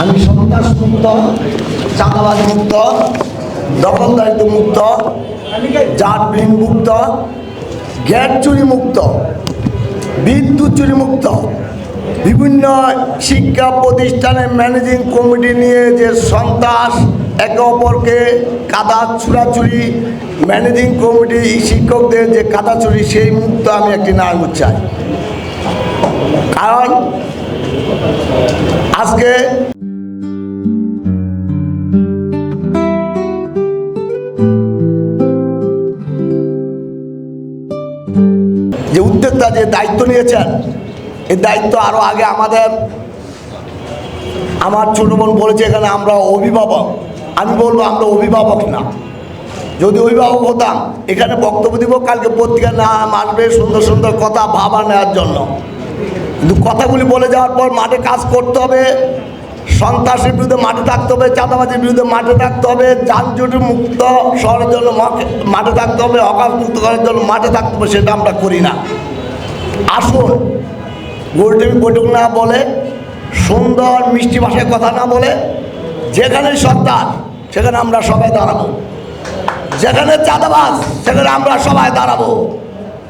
আমি সন্ত্রাস মুক্ত, চাঁদাবাজ মুক্ত, দখলদারিত্ব মুক্ত জাত বিহীন মুক্ত গ্যাস চুরি মুক্ত, বিদ্যুৎ চুরি মুক্ত। বিভিন্ন শিক্ষা প্রতিষ্ঠানের ম্যানেজিং কমিটি নিয়ে যে সন্ত্রাস, একে অপরকে কাদা চুরাচুরি, ম্যানেজিং কমিটি শিক্ষকদের যে কাদা চুরি, সেই মুক্ত আমি একটি নারায়ণ চাই। কারণ আজকে যে উদ্যোক্তা যে দায়িত্ব নিয়েছেন, এই দায়িত্ব আরও আগে আমাদের, আমার ছোট বোন বলেছে এখানে আমরা অভিভাবক। আমি বলব আমরা অভিভাবক না। যদি অভিভাবক হতাম, এখানে বক্তব্য দিব, কালকে পত্রিকা না আসবে সুন্দর সুন্দর কথা ভাবা নেওয়ার জন্য। কিন্তু কথাগুলি বলে যাওয়ার পর মাঠে কাজ করতে হবে সন্ত্রাসের বিরুদ্ধে মাঠে থাকতে হবে, চাঁদাবাজির বিরুদ্ধে মাঠে থাকতে হবে, যানজট মুক্ত শহরের জন্য মাঠে- থাকতে হবে অকাশ মুক্ত করার জন্য মাঠে থাকতে হবে, সেটা আমরা করি না। আসুন গোলটেবি বৈঠক না বলে, সুন্দর মিষ্টি ভাষায় কথা না বলে যেখানে সত্তার, সেখানে আমরা সবাই দাঁড়াবো। যেখানে চাঁদাবাজ, সেখানে আমরা সবাই দাঁড়াবো।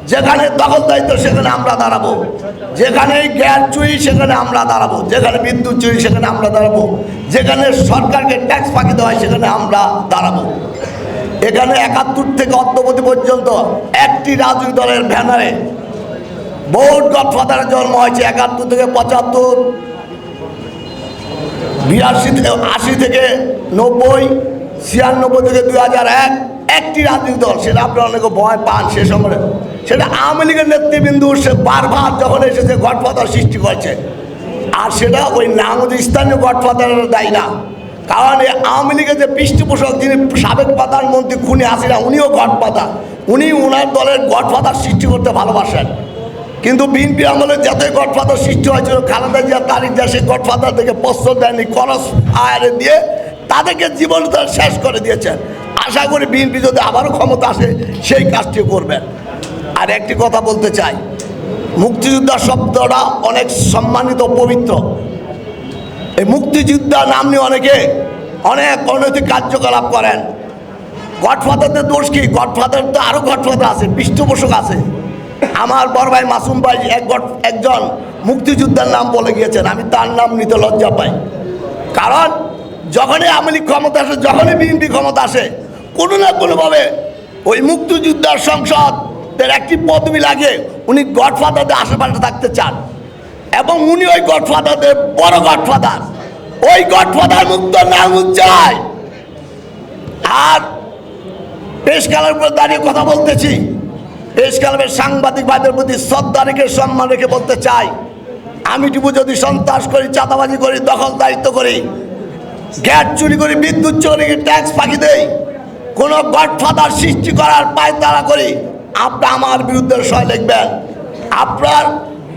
যেখানে দখল দায়িত্ব, সেখানে আমরা দাঁড়াবো। যেখানে গ্যাস চুরি, সেখানে আমরা দাঁড়াবো। যেখানে বিদ্যুৎ চুরি, সেখানে আমরা দাঁড়াবো। যেখানে সরকারকে ট্যাক্স ফাঁকি দেওয়া হয়, সেখানে আমরা দাঁড়াবো। এখানে একাত্তর থেকে অদ্যবধি পর্যন্ত একটি রাজনৈতিক দলের ব্যানারে বহুত গডফাদারের জন্ম হয়েছে একাত্তর থেকে পঁচাত্তর, বিরাশি থেকে আশি থেকে নব্বই, ছিয়ানব্বই থেকে দুই হাজার এক একটি রাজনৈতিক দল, সেটা আপনারা অনেকে ভয় পান সে সময়। সেটা আওয়ামী লীগের নেতৃবৃন্দ সে বারবার যখন এসেছে গডফাদার সৃষ্টি করেছে। আর সেটা ওই নামজ স্থানীয় গডফাদারের দায়ী না। কারণ এই আওয়ামী লীগের যে পৃষ্ঠপোষক, যিনি সাবেক প্রধানমন্ত্রী খুনি আসিনা উনিও গডফাদার। উনি ওনার দলের গডফাদার সৃষ্টি করতে ভালোবাসেন। কিন্তু বিএনপি আমলে যাতে গডফাদার সৃষ্টি হয়েছিল, খালেদা জিয়া তারিখ যা সেই গডফাদার থেকে প্রস্তুত দেয়নি করস আয়ারে দিয়ে তাদেরকে জীবনতা শেষ করে দিয়েছেন। আশা করি বিএনপি যদি আবারও ক্ষমতা আসে, সেই কাজটি করবেন। আর একটি কথা বলতে চাই, মুক্তিযোদ্ধা শব্দটা অনেক সম্মানিত, পবিত্র। এই মুক্তিযোদ্ধা নাম নিয়ে অনেকে অনেক অনৈতিক কার্যকলাপ করেন। গডফাদারদের দোষ কি? গডফাদার তো আরও গডফাদার আছে, পৃষ্ঠপোষক আছে। আমার বড় ভাই মাসুম ভাই এক একজন মুক্তিযোদ্ধার নাম বলে গিয়েছেন, আমি তার নাম নিতে লজ্জা পাই। কারণ, যখনই আওয়ামী লীগ ক্ষমতা আসে, যখনই বিএনপি ক্ষমতা আসে কোনো না কোনোভাবে ওই মুক্তিযোদ্ধার সংসদ তার একটি পদবি লাগে উনি গডফাদারদের আশেপাশে থাকতে চান। এবং উনি ওই গডফাদারদের বড় গডফাদার। ওই গডফাদার মুক্ত নাম চায় আর পেশ কালের উপর দাঁড়িয়ে কথা বলতেছি। পেশ কালামের সাংবাদিক ভাইদের প্রতি শ্রদ্ধা রেখে, সম্মান রেখে বলতে চাই। আমি টুকু যদি সন্ত্রাস করি, চাঁদাবাজি করি দখল দায়িত্ব করি, গ্যাস চুরি করি, বিদ্যুৎ চুরি ট্যাক্স ফাঁকি দেই কোনো গডফাদার সৃষ্টি করার পায় তারা করি। আপনি আমার বিরুদ্ধে সয় লিখবেন। আপনার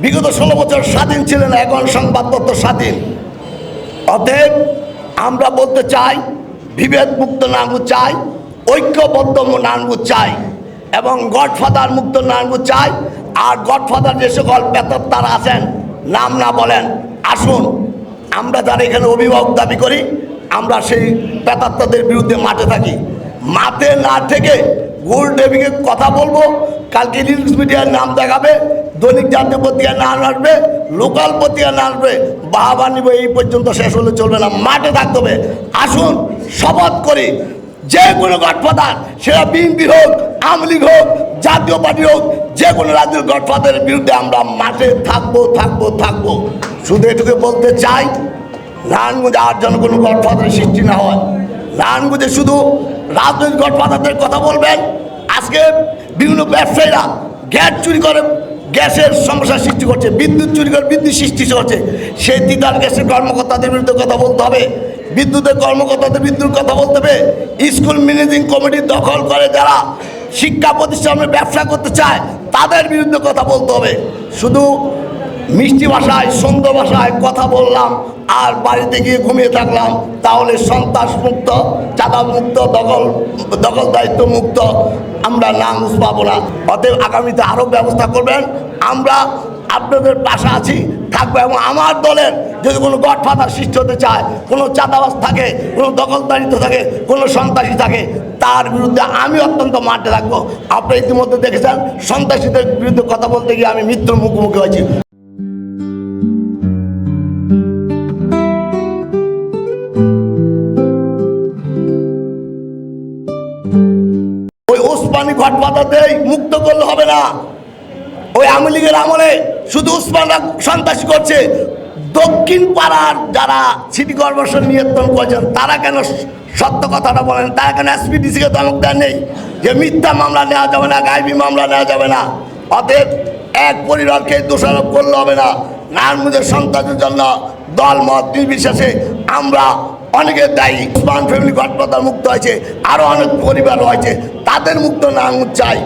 বিগত ষোলো বছর স্বাধীন ছিলেন, এখন সংবাদপত্র স্বাধীন। অতএব আমরা বলতে চাই, বিভেদ মুক্ত নাঙ্গু চাই, ঐক্যবদ্ধ নাঙ্গু চাই, এবং গডফাদার মুক্ত নাঙ্গু চাই, আর গডফাদার যে সকল বেতত্তারা আছেন, নাম না বলেন, আসুন, আমরা যারা এখানে অভিভাবক দাবি করি, আমরা সেই পেতাত্তাদের বিরুদ্ধে মাঠে থাকি। মাঠে না থেকে গোল দেবীকে কথা বলব। কালকে নিউজ মিডিয়ার নাম দেখাবে, দৈনিক জাতীয় পত্রিকার নাম আসবে লোকাল পত্রিকার নাম আসবে, বাহাবা নিব, এই পর্যন্ত শেষ হলে চলবে না, মাঠে থাকতে হবে। আসুন, শপথ করি, যে কোনো গডফাদার, সেটা বিএনপি হোক, আওয়ামী লীগ হোক, জাতীয় পার্টি হোক, যে কোনো রাজ্যের গডফাদারের বিরুদ্ধে আমরা মাঠে থাকব থাকব থাকব। শুধু এটুকু বলতে চাই নারায়ণগঞ্জে আর যেন কোনো গডফাদারের সৃষ্টি না হয়। নারায়ণগঞ্জে শুধু রাজনৈতিক গডফাদারদের কথা বলবেন। আজকে বিভিন্ন ব্যবসায়ীরা গ্যাস চুরি করে, গ্যাসের সমস্যা সৃষ্টি করছে, বিদ্যুৎ চুরি করে, বিদ্যুৎ সৃষ্টি করছে। সেই তিতার গ্যাসের কর্মকর্তাদের বিরুদ্ধে কথা বলতে হবে। বিদ্যুতের কর্মকর্তাদের বিদ্যুৎ কথা বলতে হবে। স্কুল ম্যানেজিং কমিটি দখল করে যারা শিক্ষা প্রতিষ্ঠানে ব্যবসা করতে চায়, তাদের বিরুদ্ধে কথা বলতে হবে। শুধু মিষ্টি ভাষায় সুন্দর ভাষায় কথা বললাম, আর বাড়িতে গিয়ে ঘুমিয়ে থাকলাম। তাহলে সন্ত্রাস মুক্ত, চাঁদা মুক্ত, দখল দখল দায়িত্ব মুক্ত। আমরা নাম পাবো না। অতএব আগামীতে আরও ব্যবস্থা করবেন। আমরা আপনাদের পাশে আছি, থাকব এবং আমার দলের যদি কোনো গডফাদার সৃষ্টি হতে চায়, কোনো চাঁদাবাস থাকে, কোনো দখলদারিত্ব থাকে, কোনো সন্ত্রাসী থাকে, তার বিরুদ্ধে আমি অত্যন্ত মাঠে থাকব। আপনি ইতিমধ্যে দেখেছেন, সন্ত্রাসীদের বিরুদ্ধে কথা বলতে গিয়ে আমি মৃত্যুর মুখোমুখি হয়েছি। ওসমানী ঘটপাতাতেই মুক্ত করলে হবে না। ওই আওয়ামী লীগের আমলে শুধু উসমানরা সন্ত্রাসী করছে। দক্ষিণ পাড়ার যারা সিটি কর্পোরেশন নিয়ন্ত্রণ করছেন, তারা কেন সত্য কথাটা বলেন? তারা কেন এসপিডিসিকে দমক দেন নেই? যে মিথ্যা মামলা নেওয়া যাবে না গাইবি মামলা নেওয়া যাবে না। অতএব এক পরিবারকে দোষারোপ করলে হবে না। নারায়ণগঞ্জের সন্তানের জন্য দল, মত, নির্বিশেষে আমরা অনেকের দায়ী। উসমান ফ্যামিলি ঘটপাতার মুক্ত হয়েছে আরও অনেক পরিবার রয়েছে তাদের মুক্ত না চাই।